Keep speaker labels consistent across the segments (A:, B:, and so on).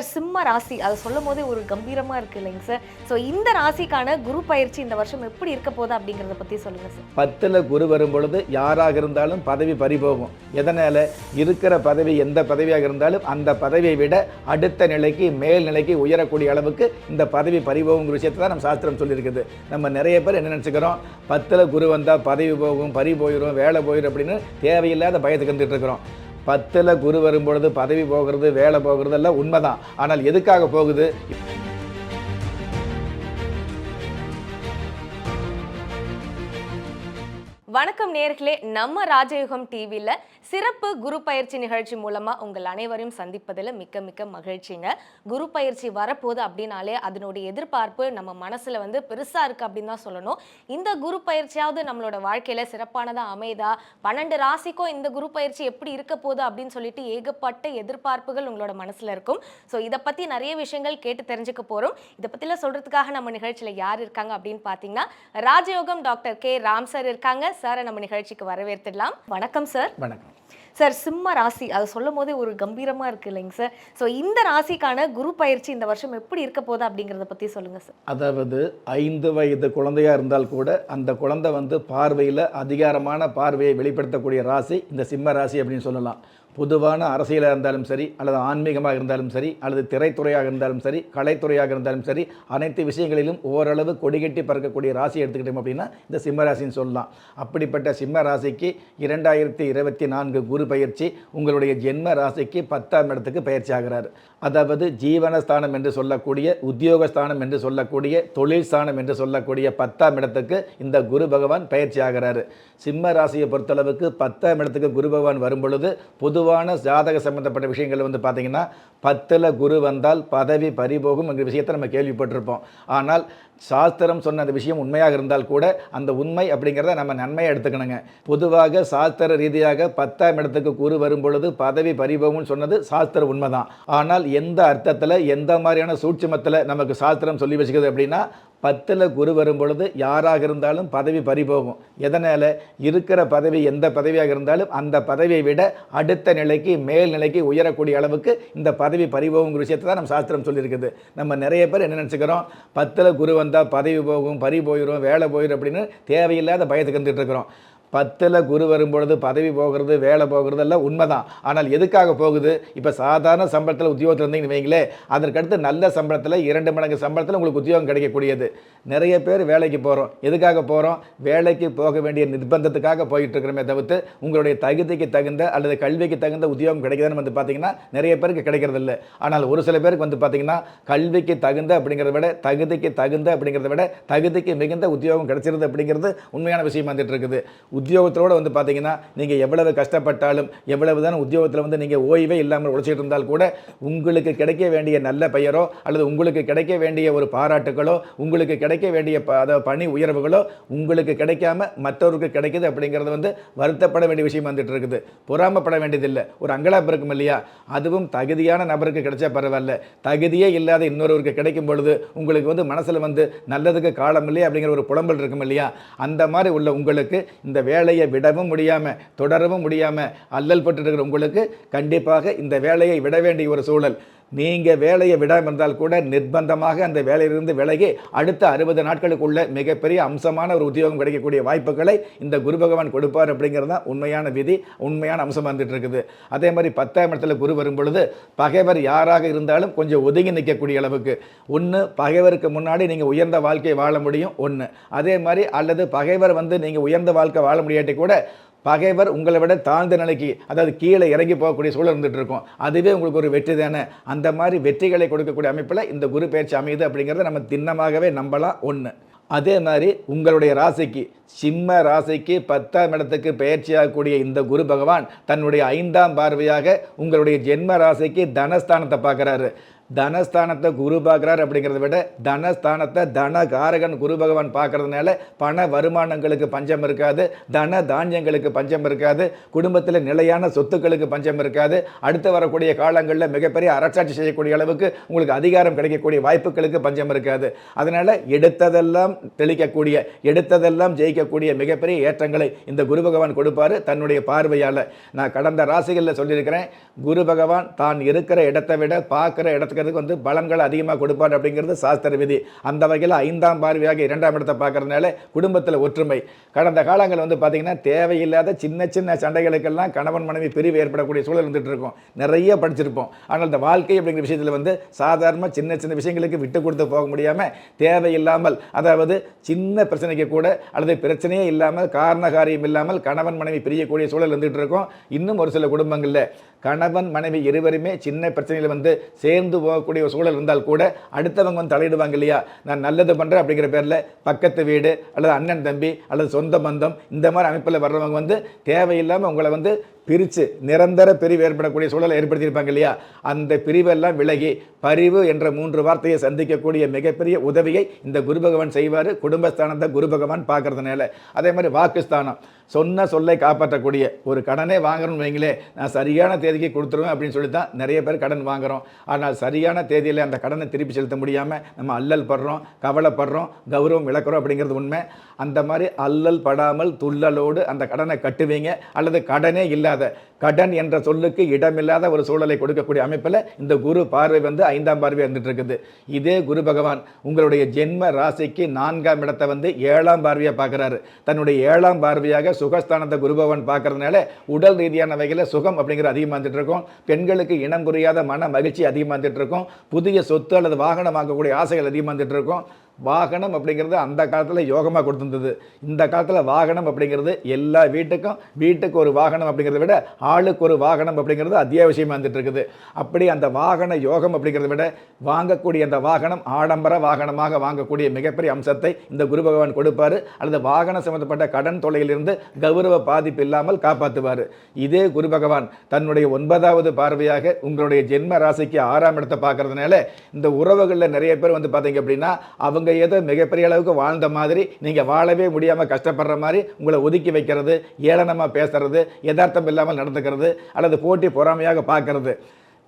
A: Sir சிம்ம ராசி அதை சொல்லும் போதே ஒரு கம்பீரமாக இருக்கு இல்லைங்க சார். ஸோ இந்த ராசிக்கான குரு பயிற்சி இந்த வருஷம் எப்படி இருக்க போகுது அப்படிங்கிறத பற்றி சொல்லுங்க சார்.
B: பத்தில் குரு வரும் பொழுது யாராக இருந்தாலும் பதவி பறிபோகும் எதனால்? இருக்கிற பதவி எந்த பதவியாக இருந்தாலும் அந்த பதவியை விட அடுத்த நிலைக்கு மேல் நிலைக்கு உயரக்கூடிய அளவுக்கு இந்த பதவி பறிபோகுங்கிற விஷயத்தை தான் நம்ம சாஸ்திரம் சொல்லியிருக்குது. நம்ம நிறைய பேர் என்ன நினச்சிக்கிறோம்? பத்தில் குரு வந்தால் பதவி போகும் பறி போயிடும் வேலை போயிடும் அப்படின்னு தேவையில்லாத பயத்துக்கு வந்துட்டு இருக்கிறோம். பத்தில் குரு வரும் பொழுது பதவி போகிறது வேலை போகிறது எல்லாம் உண்மைதான். ஆனால் எதுக்காக போகுது?
A: வணக்கம் நேர்களே நம்ம ராஜயுகம் டிவியில் சிறப்பு குரு பயிற்சி நிகழ்ச்சி மூலமா உங்கள் அனைவரையும் சந்திப்பதில் மிக்க மிக்க மகிழ்ச்சிங்க. குரு பயிற்சி வரப்போகுது அப்படின்னாலே அதனுடைய எதிர்பார்ப்பு நம்ம மனசுல வந்து பெருசா இருக்கு அப்படின்னு தான் சொல்லணும். இந்த குரு பயிற்சியாவது நம்மளோட வாழ்க்கையில சிறப்பானதா அமைதா? பன்னெண்டு ராசிக்கும் இந்த குரு பயிற்சி எப்படி இருக்க போகுது அப்படின்னு சொல்லிட்டு ஏகப்பட்ட எதிர்பார்ப்புகள் உங்களோட மனசுல இருக்கும். ஸோ இதை பத்தி நிறைய விஷயங்கள் கேட்டு தெரிஞ்சுக்க போறோம். இதை பற்றிலாம் சொல்றதுக்காக நம்ம நிகழ்ச்சியில யார் இருக்காங்க அப்படின்னு பார்த்தீங்கன்னா ராஜயோகம் டாக்டர் கே. ராம் சார் இருக்காங்க. சாரை நம்ம நிகழ்ச்சிக்கு வரவேற்றுடலாம் வணக்கம் சார்
B: வணக்கம்.
A: சார் சிம்ம ராசி அதை சொல்லும் போதே ஒரு கம்பீரமாக இருக்கு இல்லைங்க சார். ஸோ இந்த ராசிக்கான குரு பயிற்சி இந்த வருஷம் எப்படி இருக்க போகுது அப்படிங்கிறத பற்றி சொல்லுங்கள் சார்.
B: அதாவது ஐந்து வயது குழந்தையா இருந்தால் கூட அந்த குழந்தை வந்து பார்வையில் அதிகாரமான பார்வையை வெளிப்படுத்தக்கூடிய ராசி இந்த சிம்ம ராசி அப்படின்னு சொல்லலாம். பொதுவான அரசியலாக இருந்தாலும் சரி அல்லது ஆன்மீகமாக இருந்தாலும் சரி அல்லது திரைத்துறையாக இருந்தாலும் சரி கலைத்துறையாக இருந்தாலும் சரி அனைத்து விஷயங்களிலும் ஓரளவு கொடிகட்டி பறக்கக்கூடிய ராசி எடுத்துக்கிட்டோம் அப்படின்னா இந்த சிம்ம ராசின்னு சொல்லலாம். அப்படிப்பட்ட சிம்ம ராசிக்கு இரண்டாயிரத்தி இருபத்தி நான்கு குரு பயிற்சி உங்களுடைய ஜென்ம ராசிக்கு பத்தாம் இடத்துக்கு பயிற்சி ஆகிறார். அதாவது ஜீவனஸ்தானம் என்று சொல்லக்கூடிய உத்தியோகஸ்தானம் என்று சொல்லக்கூடிய தொழில் ஸ்தானம் என்று சொல்லக்கூடிய பத்தாம் இடத்துக்கு இந்த குரு பகவான் பயிற்சி ஆகிறாரு சிம்ம ராசியை பொறுத்தளவுக்கு பத்தாம் இடத்துக்கு குரு பகவான் வரும் பொழுது பொதுவான ஜாதக சம்பந்தப்பட்ட விஷயங்கள் வந்து பார்த்தீங்கன்னா பத்தில் குரு வந்தால் பதவி பறிபோகும் என்கிற விஷயத்தை நம்ம கேள்விப்பட்டிருப்போம். ஆனால் சாஸ்திரம் சொன்ன அந்த விஷயம் உண்மையாக இருந்தால் கூட அந்த உண்மை அப்படிங்கிறத நம்ம நன்மையை எடுத்துக்கணுங்க. பொதுவாக சாஸ்திர ரீதியாக பத்தாம் இடத்துக்கு குரு வரும் பொழுது பதவி பறிபோகும்னு சொன்னது சாஸ்திர உண்மைதான். ஆனால் எந்த அர்த்தத்தில் எந்த மாதிரியான சூட்சுமத்தில் நமக்கு சாஸ்திரம் சொல்லி வச்சுக்கிறது அப்படின்னா பத்தில் குரு வரும் பொழுது யாராக இருந்தாலும் பதவி பறிபோகும். எதனால்? இருக்கிற பதவி எந்த பதவியாக இருந்தாலும் அந்த பதவியை விட அடுத்த நிலைக்கு மேல் நிலைக்கு உயரக்கூடிய அளவுக்கு இந்த பதவி பறிபோகுங்கிற விஷயத்தை தான் நம்ம சாஸ்திரம் சொல்லியிருக்குது. நம்ம நிறைய பேர் என்ன நினச்சிக்கிறோம்? பத்தில் குரு வந்தால் பதவி போகும் பறி போயிடும் வேலை போயிடும் அப்படின்னு தேவையில்லாத பயத்துக்கு வந்துட்டு இருக்கிறோம். பத்தில் குரு வரும்பொழுது பதவி போகிறது வேலை போகிறது எல்லாம் உண்மைதான். ஆனால் எதுக்காக போகுது? இப்போ சாதாரண சம்பளத்தில் உத்தியோகத்தில் இருந்தீங்கன்னு வைங்களே அதற்கடுத்து நல்ல சம்பளத்தில் இரண்டு மடங்கு சம்பளத்தில் உங்களுக்கு உத்தியோகம் கிடைக்கக்கூடியது. நிறைய பேர் வேலைக்கு போகிறோம் எதுக்காக போகிறோம் வேலைக்கு போக வேண்டிய நிர்பந்தத்துக்காக போயிட்டுருக்குறமே தவிர்த்து உங்களுடைய தகுதிக்கு தகுந்த அல்லது கல்விக்கு தகுந்த உத்தியோகம் கிடைக்குதுன்னு வந்து பார்த்தீங்கன்னா நிறைய பேருக்கு கிடைக்கிறது இல்லை ஆனால் ஒரு சில பேருக்கு வந்து பார்த்தீங்கன்னா கல்விக்கு தகுந்த அப்படிங்கிறத விட தகுதிக்கு தகுந்த அப்படிங்கிறத விட தகுதிக்கு மிகுந்த உத்தியோகம் கிடைச்சிருது அப்படிங்கிறது உண்மையான விஷயம் வந்துட்டு இருக்குது. உத்தியோகத்தோடு வந்து பார்த்தீங்கன்னா நீங்கள் எவ்வளவு கஷ்டப்பட்டாலும் எவ்வளவு தான் உத்தியோகத்தில் வந்து நீங்கள் ஓய்வே இல்லாமல் உழைச்சிட்டு இருந்தால் கூட உங்களுக்கு கிடைக்க வேண்டிய நல்ல பெயரோ அல்லது உங்களுக்கு கிடைக்க வேண்டிய ஒரு பாராட்டுகளோ உங்களுக்கு கிடைக்க வேண்டிய ப அதாவது பணி உயர்வுகளோ உங்களுக்கு கிடைக்காம மற்றவருக்கு கிடைக்குது அப்படிங்கிறது வந்து வருத்தப்பட வேண்டிய விஷயம் வந்துட்டு இருக்குது. பொறாமப்பட வேண்டியதில்லை. ஒரு அங்கலாப்பு இருக்கும் இல்லையா? அதுவும் தகுதியான நபருக்கு கிடைச்சா பரவாயில்ல. தகுதியே இல்லாத இன்னொருவருக்கு கிடைக்கும் பொழுது உங்களுக்கு வந்து மனசில் வந்து நல்லதுக்கு காலம் இல்லையா அப்படிங்கிற ஒரு புலம்பல் இருக்கும் இல்லையா? அந்த மாதிரி உள்ள உங்களுக்கு இந்த வேலையை விடவும் முடியாமல் தொடரவும் முடியாமல் அல்லல் பட்டு இருக்கிற உங்களுக்கு கண்டிப்பாக இந்த வேலையை விட வேண்டிய ஒரு சூழல். நீங்கள் வேலையை விடாமல் இருந்தால் கூட நிர்பந்தமாக அந்த வேலையிலிருந்து விலகி அடுத்த அறுபது நாட்களுக்குள்ள மிகப்பெரிய அம்சமான ஒரு உத்தியோகம் கிடைக்கக்கூடிய வாய்ப்புகளை இந்த குரு பகவான் கொடுப்பார் அப்படிங்கிறது தான் உண்மையான விதி உண்மையான அம்சம் வந்துட்டு இருக்குது. அதே மாதிரி பத்தாம் இடத்துல குரு வரும் பொழுது பகைவர் யாராக இருந்தாலும் கொஞ்சம் ஒதுங்கி நிற்கக்கூடிய அளவுக்கு. ஒன்று பகைவருக்கு முன்னாடி நீங்கள் உயர்ந்த வாழ்க்கையை வாழ முடியும். ஒன்று அதே மாதிரி அல்லது பகைவர் வந்து நீங்கள் உயர்ந்த வாழ்க்கை வாழ முடியாட்டி கூட பகைவர் உங்களை விட தாழ்ந்த நிலைக்கு அதாவது கீழே இறங்கி போகக்கூடிய சூழல் இருந்துட்டு இருக்கும். அதுவே உங்களுக்கு ஒரு வெற்றி தானே? அந்த மாதிரி வெற்றிகளை கொடுக்கக்கூடிய அமைப்பில் இந்த குரு பயிற்சி அமையுது அப்படிங்கிறத நம்ம திண்ணமாகவே நம்பலாம் ஒன்று அதே மாதிரி உங்களுடைய ராசிக்கு சிம்ம ராசிக்கு பத்தாம் இடத்துக்கு பயிற்சியாகக்கூடிய இந்த குரு பகவான் தன்னுடைய ஐந்தாம் பார்வையாக உங்களுடைய ஜென்ம ராசிக்கு தனஸ்தானத்தை பார்க்குறாரு. தனஸ்தானத்தை குரு பார்க்குறார் அப்படிங்கிறத விட தனஸ்தானத்தை தன காரகன் குரு பகவான் பார்க்கறதுனால பண வருமானங்களுக்கு பஞ்சம் இருக்காது தன தானியங்களுக்கு பஞ்சம் இருக்காது குடும்பத்தில் நிலையான சொத்துக்களுக்கு பஞ்சம் இருக்காது. அடுத்து வரக்கூடிய காலங்களில் மிகப்பெரிய அரசாட்சி செய்யக்கூடிய அளவுக்கு உங்களுக்கு அதிகாரம் கிடைக்கக்கூடிய வாய்ப்புகளுக்கு பஞ்சம் இருக்காது. அதனால் எடுத்ததெல்லாம் தெளிக்கக்கூடிய எடுத்ததெல்லாம் ஜெயிக்கக்கூடிய மிகப்பெரிய ஏற்றங்களை இந்த குரு பகவான் கொடுப்பார் தன்னுடைய பார்வையால். நான் கடந்த ராசிகளில் சொல்லியிருக்கிறேன் குரு பகவான் தான் இருக்கிற இடத்தை விட பார்க்குற இடத்துக்கு இருக்கிறதுக்கு வந்து பலன்கள் அதிகமாக கொடுப்பார் அப்படிங்கிறது சாஸ்திர விதி. அந்த வகையில் ஐந்தாம் பார்வையாக இரண்டாம் இடத்தை பார்க்குறதுனால குடும்பத்தில் ஒற்றுமை. கடந்த காலங்கள் வந்து பார்த்தீங்கன்னா தேவையில்லாத சின்ன சின்ன சண்டைகளுக்கெல்லாம் கணவன் மனைவி பிரிவு ஏற்படக்கூடிய சூழல் இருந்துட்டு இருக்கும். நிறைய படிச்சிருப்போம். ஆனால் இந்த வாழ்க்கை அப்படிங்கிற விஷயத்தில் வந்து சாதாரண சின்ன சின்ன விஷயங்களுக்கு விட்டு கொடுத்து போக முடியாமல் தேவையில்லாமல் அதாவது சின்ன பிரச்சனைக்கு கூட அல்லது பிரச்சனையே இல்லாமல் காரண காரியம் இல்லாமல் கணவன் மனைவி பிரியக்கூடிய சூழல் இருந்துகிட்டு இருக்கும். இன்னும் ஒரு சில குடும்பங்களில் கணவன் மனைவி இருவருமே சின்ன பிரச்சனையில் வந்து சேர்ந்து போகக்கூடிய ஒரு சூழல் இருந்தால் கூட அடுத்தவங்க வந்து தலையிடுவாங்க இல்லையா? நான் நல்லது பண்ணுறேன் அப்படிங்கிற பேரில் பக்கத்து வீடு அல்லது அண்ணன் தம்பி அல்லது சொந்த பந்தம் இந்த மாதிரி அமைப்பில் வர்றவங்க வந்து தேவையில்லாமல் உங்களை வந்து பிரித்து நிரந்தர பிரிவு ஏற்படக்கூடிய சூழலை ஏற்படுத்தியிருப்பாங்க இல்லையா? அந்த பிரிவெல்லாம் விலகி பரிவு என்ற மூன்று வார்த்தையை சந்திக்கக்கூடிய மிகப்பெரிய உதவியை இந்த குரு பகவான் செய்வார். குடும்பஸ்தானத்தை குரு பகவான் பார்க்கறதுனால. அதே மாதிரி வாக்குஸ்தானம். சொன்ன சொல்லை காப்பாற்றக்கூடிய ஒரு கடனே வாங்குறோம்னு வைங்களே நான் சரியான தேதிக்கு கொடுத்துருவேன் அப்படின்னு சொல்லி தான் நிறைய பேர் கடன் வாங்குகிறோம் ஆனால் சரியான தேதியில் அந்த கடனை திருப்பி செலுத்த முடியாமல் நம்ம அல்லல் படுறோம் கவலைப்படுறோம் கௌரவம் இழக்கிறோம் அப்படிங்கிறது உண்மை. அந்த மாதிரி அல்லல் படாமல் துள்ளலோடு அந்த கடனை கட்டுவீங்க. அல்லது கடனே இல்லாத முடியாத கடன் என்ற சொல்லுக்கு இடமில்லாத ஒரு சூழலை கொடுக்கக்கூடிய அமைப்பில் இந்த குரு பார்வை வந்து ஐந்தாம் பார்வை வந்துட்டு இருக்குது இதே குரு பகவான் உங்களுடைய ஜென்ம ராசிக்கு நான்காம் இடத்தை வந்து ஏழாம் பார்வையாக பார்க்குறாரு தன்னுடைய ஏழாம் பார்வையாக சுகஸ்தானத்தை குரு பகவான் பார்க்கறதுனால உடல் ரீதியான வகையில் சுகம் அப்படிங்கிற அதிகமாக வந்துட்டு இருக்கும் பெண்களுக்கு இனம் குறையாத மன மகிழ்ச்சி அதிகமாக வந்துட்டு இருக்கும் புதிய சொத்து அல்லது வாகனம் வாங்கக்கூடிய ஆசைகள் அதிகமாக வந்துட்டு இருக்கும் வாகனம் அப்படிங்கிறது அந்த காலத்தில் யோகமாக கொடுத்துருந்தது. இந்த காலத்தில் வாகனம் அப்படிங்கிறது எல்லா வீட்டுக்கும் வீட்டுக்கு ஒரு வாகனம் அப்படிங்கிறத விட ஆளுக்கு ஒரு வாகனம் அப்படிங்கிறது அத்தியாவசியமாக வந்துட்டு இருக்குது அப்படி அந்த வாகன யோகம் அப்படிங்கிறத விட வாங்கக்கூடிய அந்த வாகனம் ஆடம்பர வாகனமாக வாங்கக்கூடிய மிகப்பெரிய அம்சத்தை இந்த குரு பகவான் கொடுப்பாரு. அல்லது வாகனம் சம்பந்தப்பட்ட கடன் தொலையிலிருந்து கௌரவ பாதிப்பு இல்லாமல் காப்பாற்றுவார் இதே குரு பகவான் தன்னுடைய ஒன்பதாவது பார்வையாக உங்களுடைய ஜென்ம ராசிக்கு ஆறாம் இடத்தை பார்க்கறதுனால இந்த உறவுகளில் நிறைய பேர் வந்து பார்த்தீங்க அப்படின்னா அவங்க ஏதோ மிகப்பெரிய அளவுக்கு வாழ்ந்த மாதிரி நீங்கள் வாழவே முடியாமல் கஷ்டப்படுற மாதிரி உங்களை ஒதுக்கி வைக்கிறது ஏளனமாக பேசுறது யதார்த்தம் இல்லாமல் நடந்துக்கிறது அல்லது போட்டி பொறாமையாக பார்க்கறது.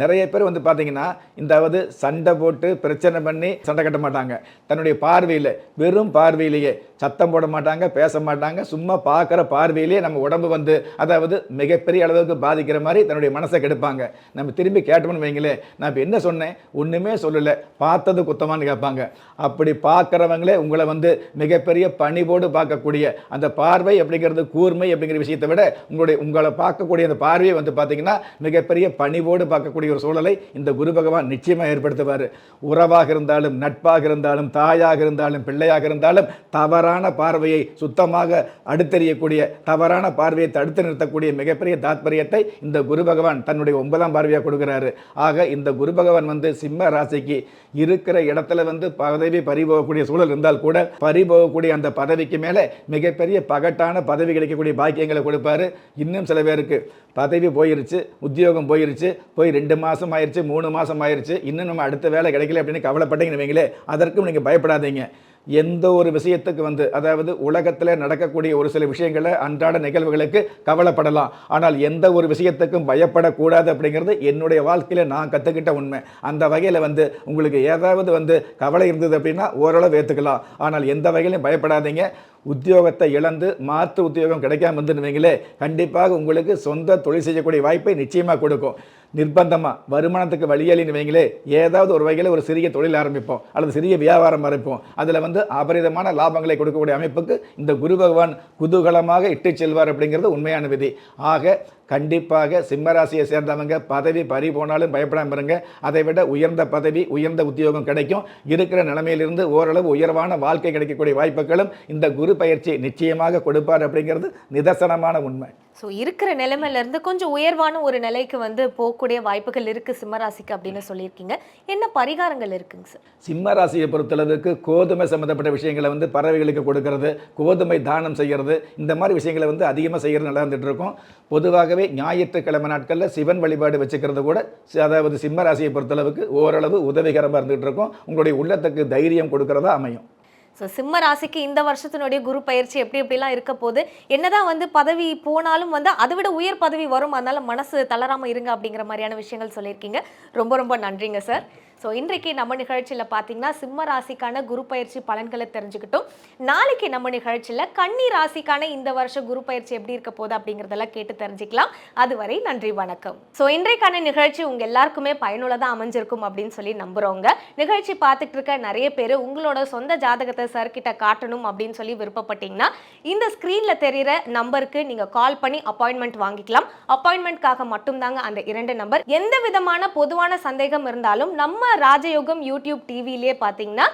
B: நிறைய பேர் வந்து பார்த்தீங்கன்னா இந்தாவது சண்டை போட்டு பிரச்சனை பண்ணி சண்டை கட்ட மாட்டாங்க. தன்னுடைய பார்வையில் வெறும் பார்வையிலேயே சத்தம் போட மாட்டாங்க பேச மாட்டாங்க சும்மா பார்க்குற பார்வையிலேயே நம்ம உடம்பு வந்து அதாவது மிகப்பெரிய அளவுக்கு பாதிக்கிற மாதிரி தன்னுடைய மனசை கெடுப்பாங்க. நம்ம திரும்பி கேட்டோம்னு வைங்களேன் நான் இப்போ என்ன சொன்னேன்? ஒன்றுமே சொல்லலை. பார்த்தது குத்தமான்னு கேட்பாங்க. அப்படி பார்க்குறவங்களே உங்களை வந்து மிகப்பெரிய பணிவோடு பார்க்கக்கூடிய அந்த பார்வை அப்படிங்கிறது கூர்மை அப்படிங்கிற விஷயத்தை விட உங்களுடைய உங்களை பார்க்கக்கூடிய அந்த பார்வையை வந்து பார்த்தீங்கன்னா மிகப்பெரிய பணிவோடு பார்க்கக்கூடிய ஒரு சூழலை இந்த குரு பகவான் நிச்சயமாக ஏற்படுத்துவார். உறவாக இருந்தாலும் நட்பாக இருந்தாலும் தாயாக இருந்தாலும் பிள்ளையாக இருந்தாலும் தவறான பார்வையை சுத்தமாக அடுத்தறியக்கூடிய தவறான பார்வையை தடுத்து நிறுத்தக்கூடிய மிகப்பெரிய தாத்பரியத்தை இந்த குரு பகவான் தன்னுடைய ஒன்பதாம் பார்வையாக கொடுக்குறாரு. ஆக இந்த குரு பகவான் வந்து சிம்ம ராசிக்கு இருக்கிற இடத்துல வந்து பதவி பறிபோகக்கூடிய சூழல் இருந்தால் கூட பறிபோகக்கூடிய அந்த பதவிக்கு மேலே மிகப்பெரிய பகட்டான பதவி கிடைக்கக்கூடிய பாக்கியங்களை கொடுப்பாரு. இன்னும் சில பேருக்கு பதவி போயிருச்சு உத்தியோகம் போயிருச்சு போய் ரெண்டு ரெண்டு மாதம் ஆயிடுச்சு மூணு மாதம் ஆயிருச்சு இன்னும் நம்ம அடுத்த வேலை கிடைக்கல அப்படின்னு கவலைப்பட்டீங்கன்னு வைங்களே அதற்கும் நீங்கள் பயப்படாதீங்க. எந்த ஒரு விஷயத்துக்கு வந்து அதாவது உலகத்தில் நடக்கக்கூடிய ஒரு சில விஷயங்களை அன்றாட நிகழ்வுகளுக்கு கவலைப்படலாம். ஆனால் எந்த ஒரு விஷயத்துக்கும் பயப்படக்கூடாது அப்படிங்கிறது என்னுடைய வாழ்க்கையில் நான் கற்றுக்கிட்ட உண்மை. அந்த வகையில் வந்து உங்களுக்கு ஏதாவது வந்து கவலை இருந்தது அப்படின்னா ஓரளவு ஏற்றுக்கலாம் ஆனால் எந்த வகையிலும் பயப்படாதீங்க. உத்தியோகத்தை இழந்து மாற்று உத்தியோகம் கிடைக்காம இருந்துருவீங்களே கண்டிப்பாக உங்களுக்கு சொந்த தொழில் செய்யக்கூடிய வாய்ப்பை நிச்சயமாக கொடுக்கும். நிர்பந்தமாக வருமானத்துக்கு வழியலின்னு வைங்களே ஏதாவது ஒரு வகையில் ஒரு சிறிய தொழில் ஆரம்பிப்போம் அல்லது சிறிய வியாபாரம் ஆரம்பிப்போம். அதில் வந்து அபரிதமான லாபங்களை கொடுக்கக்கூடிய அமைப்புக்கு இந்த குரு பகவான் குதூகலமாக இட்டு செல்வார் அப்படிங்கிறது உண்மையான விதி. ஆக கண்டிப்பாக சிம்மராசியை சேர்ந்தவங்க பதவி பறி போனாலும் பயப்படாமல் இருங்க. அதை விட உயர்ந்த பதவி உயர்ந்த உத்தியோகம் கிடைக்கும். இருக்கிற நிலைமையிலிருந்து ஓரளவு உயர்வான வாழ்க்கை கிடைக்கக்கூடிய வாய்ப்புகளும் இந்த குரு பயிற்சி நிச்சயமாக கொடுப்பார் அப்படிங்கிறது நிதர்சனமான உண்மை.
A: ஸோ இருக்கிற நிலைமையிலேருந்து கொஞ்சம் உயர்வான ஒரு நிலைக்கு வந்து போகக்கூடிய வாய்ப்புகள் இருக்குது சிம்மராசிக்கு அப்படின்னு சொல்லியிருக்கீங்க. என்ன பரிகாரங்கள் இருக்குங்க சார்?
B: சிம்மராசியை பொறுத்தளவுக்கு கோதுமை சம்மந்தப்பட்ட விஷயங்களை வந்து பறவைகளுக்கு கொடுக்கறது கோதுமை தானம் செய்கிறது இந்த மாதிரி விஷயங்களை வந்து அதிகமாக செய்கிறது நல்லா இருந்துட்டு இருக்கும். பொதுவாகவே ஞாயிற்றுக்கிழமை நாட்களில் சிவன் வழிபாடு வச்சுக்கிறது கூட அதாவது சிம்ம ராசியை பொறுத்தளவுக்கு ஓரளவு உதவிகரமாக இருந்துகிட்டு இருக்கும். உங்களுடைய உள்ளத்துக்கு தைரியம் கொடுக்கறதா அமையும்.
A: ஸோ சிம்ம ராசிக்கு இந்த வருஷத்தினுடைய குரு பயிற்சி எப்படி எப்படிலாம் இருக்க போது என்னதான் வந்து பதவி போனாலும் வந்து அதை விட உயர் பதவி வரும். அதனால மனசு தளராமல் இருங்க அப்படிங்கிற மாதிரியான விஷயங்கள் சொல்லியிருக்கீங்க. ரொம்ப ரொம்ப நன்றிங்க சார். ஸோ இன்றைக்கு நம்ம நிகழ்ச்சியில் பார்த்தீங்கன்னா சிம்ம ராசிக்கான குரு பயிற்சி பலன்களை தெரிஞ்சுக்கிட்டோம். நாளைக்கு நம்ம நிகழ்ச்சியில் கன்னி ராசிக்கான இந்த வருஷம் குரு பயிற்சி எப்படி இருக்க போகுது அப்படிங்கிறதெல்லாம் கேட்டு தெரிஞ்சுக்கலாம். அதுவரை நன்றி வணக்கம். ஸோ இன்றைக்கான நிகழ்ச்சி உங்க எல்லாருக்குமே பயனுள்ளதாக அமைஞ்சிருக்கும் அப்படின்னு சொல்லி நம்புறவங்க நிகழ்ச்சி பார்த்துட்டு இருக்க நிறைய பேர் உங்களோட சொந்த ஜாதகத்தை சர்க்கிட்ட காட்டணும் அப்படின்னு சொல்லி விருப்பப்பட்டீங்கன்னா இந்த ஸ்க்ரீனில் தெரிகிற நம்பருக்கு நீங்க கால் பண்ணி அப்பாயின்மெண்ட் வாங்கிக்கலாம். அப்பாயின்மெண்ட்காக மட்டும்தாங்க அந்த இரண்டு நம்பர் எந்த விதமான பொதுவான சந்தேகம் இருந்தாலும் நம்ம ராஜயோகம் யூடியூப் டிவிலே பார்த்தீங்கன்னா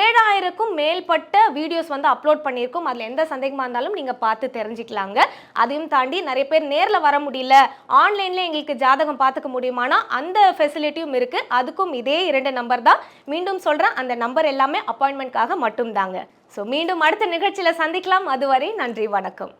A: ஏழாயிரக்கும் மேற்பட்ட வீடியோஸ் வந்து அப்லோட் பண்ணியிருக்கோம். அதில் எந்த சந்தேகமாக இருந்தாலும் நீங்கள் பார்த்து தெரிஞ்சுக்கலாங்க. அதையும் தாண்டி நிறைய பேர் நேரில் வர முடியல. ஆன்லைனில் எங்களுக்கு ஜாதகம் பார்த்துக்க முடியுமானா அந்த ஃபெசிலிட்டியும் இருக்குது அதுக்கும் இதே இரண்டு நம்பர் தான். மீண்டும் சொல்கிறேன் அந்த நம்பர் எல்லாமே அப்பாயின்மெண்ட்காக மட்டும்தாங்க. ஸோ மீண்டும் அடுத்த நிகழ்ச்சியில் சந்திக்கலாம். அதுவரை நன்றி வணக்கம்.